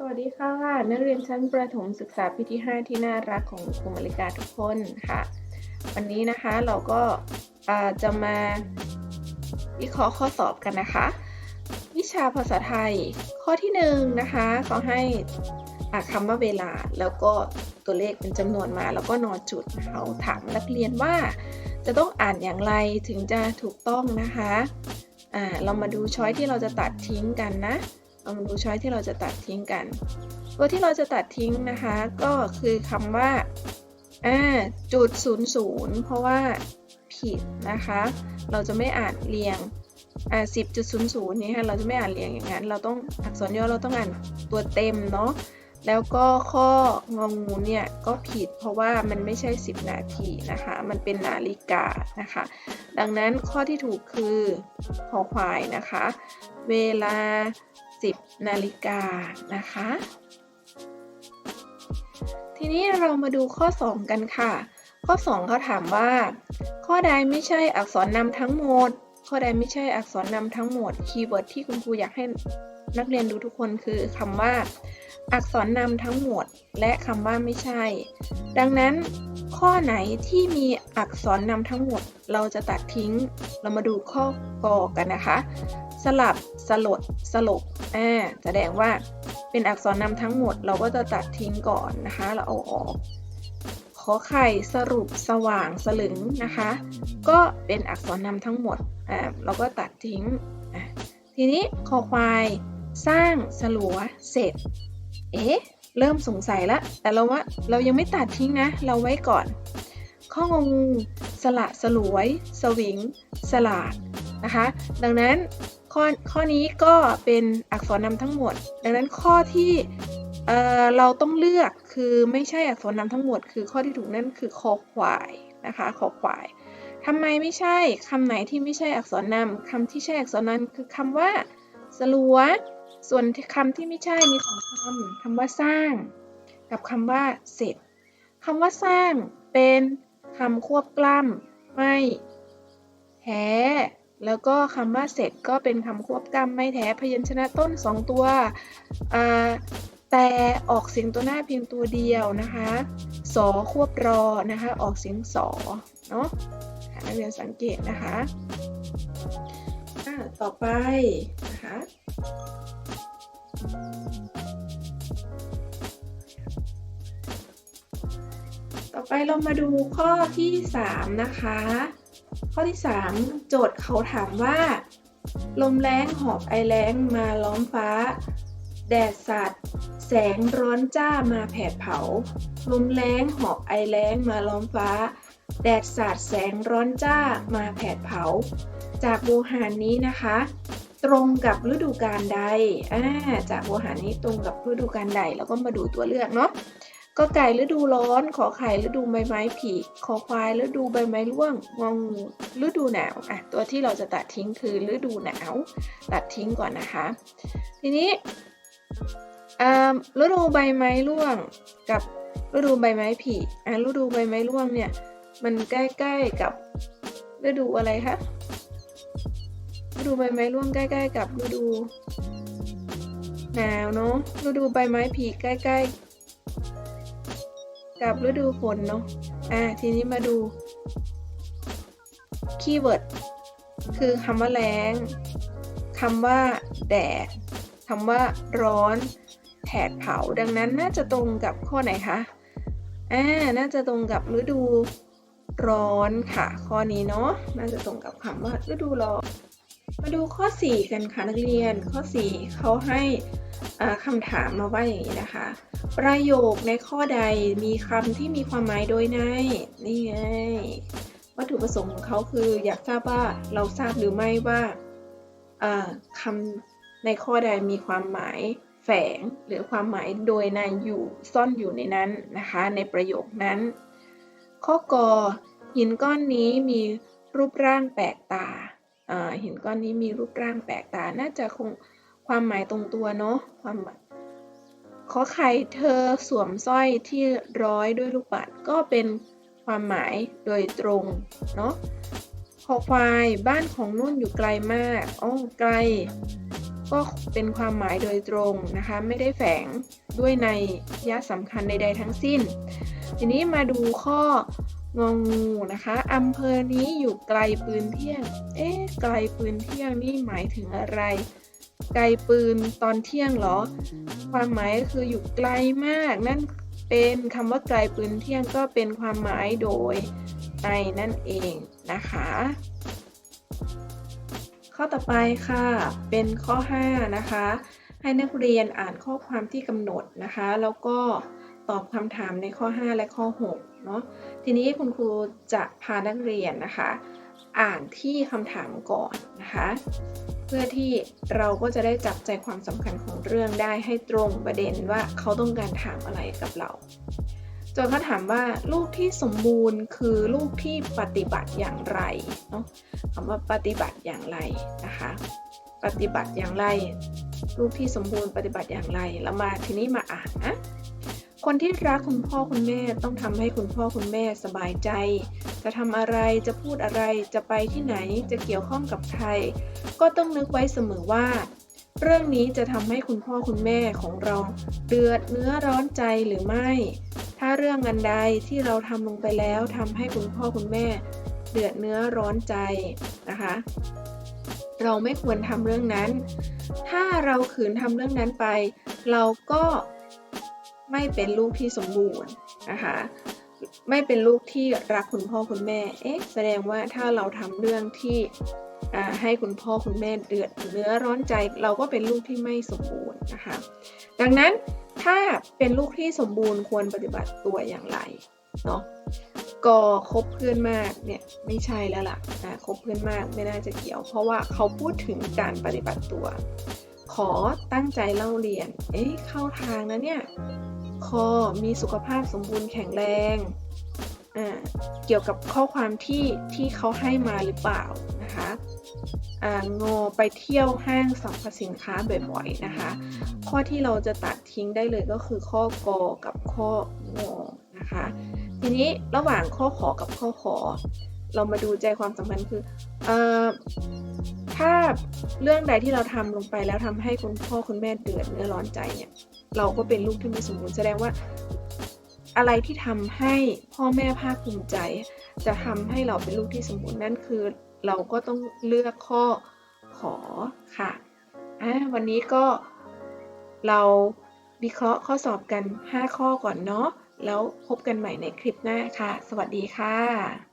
สวัสดีค่ะ นักเรียนชั้นประถมศึกษาปีที่ 5 ที่น่ารักของครูมาริกาทุกคนค่ะ วันนี้นะคะเราก็จะมาวิเคราะห์ข้อสอบกันนะคะ วิชาภาษาไทย ข้อที่1นงนะคะเขาให้คำว่าเวลาแล้วก็ตัวเลขเป็นจำนวนมา แล้วก็นอนจุดเขาถามนักเรียนว่า จะต้องอ่านอย่างไรถึงจะถูกต้องนะคะอ่าเรามาดูช้อยที่เราจะตัดทิ้งกันนะ เรามาดูช้อยที่เราจะตัดทิ้งกัน ตัวที่เราจะตัดทิ้งนะคะก็คือคำว่าจุดศูนย์ศูนย์เพราะว่าผิดนะคะ เราจะไม่อ่านเรียงอ่าสิบจุดศูนย์ศูนย์นี่ค่ะเราจะไม่อ่านเรียงอย่างนั้น เราต้องอักษรย่อเราต้องอ่านตัวเต็มเนาะแล้วก็ข้ององูเนี่ยก็ผิดเพราะว่ามันไม่ใช่ 10 นาทีนะคะ มันเป็นนาฬิกานะคะ ดังนั้นข้อที่ถูกคือขอควายนะคะ เวลา 10 นาฬิกานะคะ ทีนี้เรามาดูข้อ 2 กันค่ะ ข้อ 2เขาถามว่า ข้อใดไม่ใช่อักษรนำทั้งหมด ข้อใดไม่ใช่อักษรนำทั้งหมด คีย์เวิร์ดที่คุณครูอยากให้นักเรียนดูทุกคนคือคำว่า อักษรนำทั้งหมด และคำว่าไม่ใช่ ดังนั้นข้อไหนที่มีอักษรนำทั้งหมด เราจะตัดทิ้ง เรามาดูข้อกอกันนะคะ สลับสลดสลบอ่าแสดงว่าเป็นอักษรนำทั้งหมด เราก็จะตัดทิ้งก่อนนะคะ เราเอาออกขอไข่สรุปสว่างสลึงนะคะ ก็เป็นอักษรนำทั้งหมดอ่าเราก็ตัดทิ้งทีนี้คอควายสร้างสลัวเสร็จ เอ๊ะ เริ่มสงสัยล้วแต่เราว่าเรายังไม่ตัดทิ้งนะ เราไว้ก่อน ข้องงู สละสลวย สวิง สลาดนะคะ ดังนั้น ข้อข้อนี้ก็เป็นอักษรนำทั้งหมด ดังนั้นข้อที่เอ่อเราต้องเลือกคือไม่ใช่อักษรนำทั้งหมด คือข้อที่ถูกนั่นคือคอควายนะคะคอควายทำไมไม่ใช่คำไหนที่ไม่ใช่อักษรนำคำที่ใช่อักษรนำคือคำว่าสลัว ส่วนคำที่ไม่ใช่มีสองคำคำว่าสร้าง กับคำว่าเสร็จคำว่าสร้างเป็นคำควบกล้ำไม่แท้ แล้วก็คำว่าเสร็จก็เป็นคำควบกล้ำไม่แท้พยัญชนะต้นสองตัว แต่ออกเสียงตัวหน้าเพียงตัวเดียวนะคะสอควบรอนะคะ ออกเสียงสอเนาะนักเรียนสังเกตนะคะอ่าต่อไปนะคะต่อไปเรามาดูข้อที่ 3 นะคะ ข้อที่ 3 โจทย์เขาถามว่า ลมแรงหอบไอแรงมาล้อมฟ้า แดดสัตว์แสงร้อนจ้ามาแผดเผา ลมแรงหอบไอแรงมาล้อมฟ้า แดดสาดแสงร้อนจ้ามาแผดเผา จากโวหารนี้นะคะ ตรงกับฤดูกาลใด อ่า จากโวหารนี้ตรงกับฤดูกาลใด แล้วก็มาดูตัวเลือกเนาะ ก็ไก่ฤดูร้อน ขอไข่ฤดูใบไม้ผลิขอควายฤดูใบไม้ร่วง งองูฤดูหนาวอะตัวที่เราจะตัดทิ้งคือฤดูหนาว ตัดทิ้งก่อนนะคะ ทีนี้อ่าฤดูใบไม้ร่วงกับฤดูใบไม้ผลิอะฤดูใบไม้ร่วงเนี่ยมันใกล้ๆกับฤดูอะไรคะฤดูใบไม้ร่วงใกล้ ๆ กับฤดูหนาวเนาะฤดูใบไม้ผลิใกล้ ๆ กับฤดูฝนเนาะ อะทีนี้มาดู คีย์เวิร์ด คือคำว่าแรงคำว่า แดดคำว่าร้อนแผดเผา ดังนั้นน่าจะตรงกับข้อไหนคะ อ่า น่าจะตรงกับฤดูร้อนค่ะ ข้อนี้เนาะ น่าจะตรงกับคำว่าฤดูร้อน มาดูข้อ 4 กันค่ะนักเรียน ข้อ 4เขาให้คำถามมาว่าอย่างนี้นะคะ ประโยคในข้อใดมีคำที่มีความหมายโดยใน นี่ไง วัตถุประสงค์ของเขาคืออยากทราบว่าเราทราบหรือไม่ว่าคำในข้อใดมีความหมายแฝงหรือความหมายโดยในอยู่ซ่อนอยู่ในนั้นนะคะ ในประโยคนั้น ข้อกอหินก้อนนี้มีรูปร่างแปลกตาอ่าหินก้อนนี้มีรูปร่างแปลกตา น่าจะคงความหมายตรงตัวเนาะความหมาย ขอไข่เธอสวมสร้อยที่ร้อยด้วยลูกปัดก็เป็นความหมายโดยตรงเนาะขอควายบ้านของนุ่นอยู่ไกลมากอ๋อไกล ก็เป็นความหมายโดยตรงนะคะ ไม่ได้แฝงด้วยในยะสำคัญใด ๆ ทั้งสิ้น ทีนี้มาดูข้ององูนะคะอำเภอนี้อยู่ไกลปืนเที่ยง เอ๊ะไกลปืนเที่ยงนี่หมายถึงอะไร ไกลปืนตอนเที่ยงเหรอ ความหมายก็คืออยู่ไกลมาก นั่นเป็นคำว่าไกลปืนเที่ยงก็เป็นความหมายโดยในนั่นเองนะคะ ข้อต่อไปค่ะ เป็นข้อ 5 นะคะ ให้นักเรียนอ่านข้อความที่กำหนดนะคะ แล้วก็ตอบคำถามในข้อ 5 และข้อ 6 เนาะทีนี้คุณครูจะพานักเรียนนะคะ อ่านที่คำถามก่อนนะคะ เพื่อที่เราก็จะได้จับใจความสำคัญของเรื่องได้ให้ตรงประเด็นว่าเขาต้องการถามอะไรกับเราโจทย์เขาถามว่าลูกที่สมบูรณ์คือลูกที่ปฏิบัติอย่างไรเนาะคำว่าปฏิบัติอย่างไรนะคะ ปฏิบัติอย่างไร ลูกที่สมบูรณ์ปฏิบัติอย่างไรแล้วมาทีนี้มาอ่านนะ คนที่รักคุณพ่อคุณแม่ต้องทำให้คุณพ่อคุณแม่สบายใจ จะทำอะไรจะพูดอะไรจะไปที่ไหนจะเกี่ยวข้องกับใคร ก็ต้องนึกไว้เสมอว่า เรื่องนี้จะทำให้คุณพ่อคุณแม่ของเราเดือดเนื้อร้อนใจหรือไม่ ถ้าเรื่องอันใดที่เราทำลงไปแล้วทำให้คุณพ่อคุณแม่ เดือดเนื้อร้อนใจนะคะเราไม่ควรทำเรื่องนั้น ถ้าเราขืนทำเรื่องนั้นไป เราก็ ไม่เป็นลูกที่สมบูรณ์นะคะไม่เป็นลูกที่รักคุณพ่อคุณแม่ เอ๊ะ แสดงว่าถ้าเราทำเรื่องที่ให้คุณพ่อคุณแม่เดือดเนื้อร้อนใจ เราก็เป็นลูกที่ไม่สมบูรณ์นะคะ ดังนั้นถ้าเป็นลูกที่สมบูรณ์ควรปฏิบัติตัวอย่างไรเนาะก็คบเพื่อนมากเนี่ยไม่ใช่แล้วล่ะนะคบเพื่อนมากไม่น่าจะเกี่ยว เพราะว่าเขาพูดถึงการปฏิบัติตัว ขอตั้งใจเล่าเรียน เอ๊ะเข้าทางนะเนี่ย คอมีสุขภาพสมบูรณ์แข็งแรง เกี่ยวกับข้อความที่ที่เขาให้มาหรือเปล่านะคะงอไปเที่ยวห้างสรรพสินค้าบ่อยๆนะคะ ข้อที่เราจะตัดทิ้งได้เลยก็คือข้อกอกับข้องอนะคะ ทีนี้ระหว่างข้อขอกับข้อขอ เรามาดูใจความสำคัญคืออ ถ้าเรื่องใดที่เราทำลงไปแล้วทำให้คุณพ่อคุณแม่เดือดเนื้อร้อนใจเนี่ยเราก็เป็นลูกที่ไม่สมบูรณ์แสดงว่า อะไรที่ทำให้พ่อแม่ภาคภูมิใจ จะทำให้เราเป็นลูกที่สมบูรณ์นั่นคือ เราก็ต้องเลือกข้อขอค่ะอะวันนี้ก็เราวิเคราะห์ข้อสอบกัน 5 ข้อก่อนเนาะแล้วพบกันใหม่ในคลิปหน้าค่ะ สวัสดีค่ะ